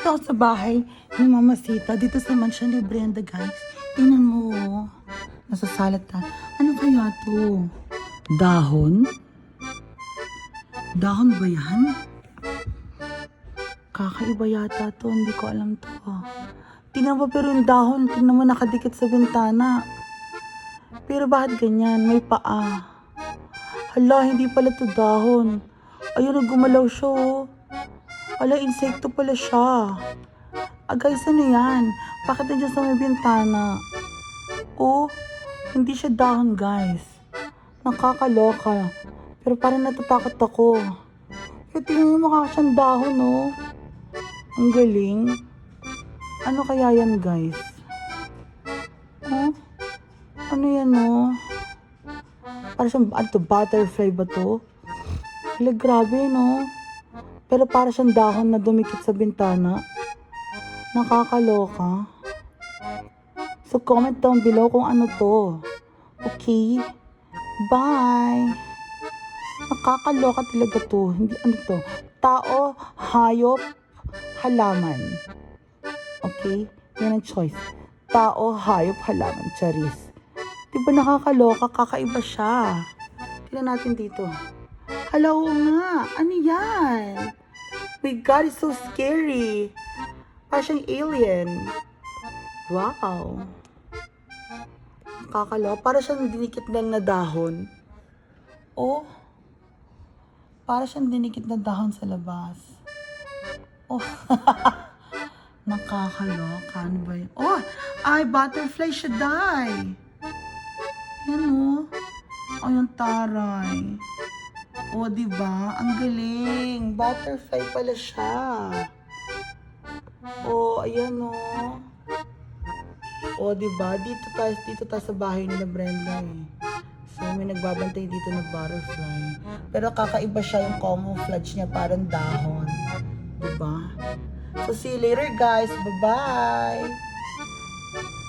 Ako sa bahay ni Mama Sita. Dito sa mansion ni Brenda, guys. Tingnan mo. oh. Nasa salat ta. Ano kaya to? Dahon? Dahon ba yan? Kakaiba yata to. Hindi ko alam to. ah. Tingnan mo pero yung dahon. Tingnan mo nakadikit sa bintana. Pero bakit ganyan? May paa. Hala, hindi pala to dahon. Ayun, gumalaw siya oh. Ala, insekto pala siya. Ah, guys, ano yan? Bakit nandiyan sa may bintana? Oh, hindi siya dahon, guys. Nakakaloka. Pero parang natatakot ako. Pero tingnan mo mukha siyang dahon, oh. Ang galing. Ano kaya yan, guys? Oh? Ano yan, oh? Parang siyang, ano to, butterfly ba to? Hala, grabe, no? Pero para siyang dahon na dumikit sa bintana. Nakakaloka. So, comment down below kung ano to. Okay? Bye! Nakakaloka talaga to. Hindi ano to. Tao, hayop, halaman. Okay? Yan ang choice. Tao, hayop, halaman. Charis. Di ba nakakaloka? Kakaiba siya. Tignan natin dito. Hala, oo nga. Ano yan? My God, it's so scary. Parang siyang alien. Wow. Nakakalo. Para siyang dinikit lang na dahon. Oh. Para siyang dinikit na dahon sa labas. Oh. Nakakaloka. Ano ba yun? Oh! Ay, butterfly siya, die. Yan, oh. Ay, ang taray. O, di ba? Ang galing. Butterfly pala siya. O, ayan o. O, di ba? Dito tayo, dito tayo sa bahay nila Brenda eh. So, may nagbabantay dito na butterfly. Pero kakaiba siya yung camouflage niya, parang dahon. Di ba? So, see you later guys. Bye-bye!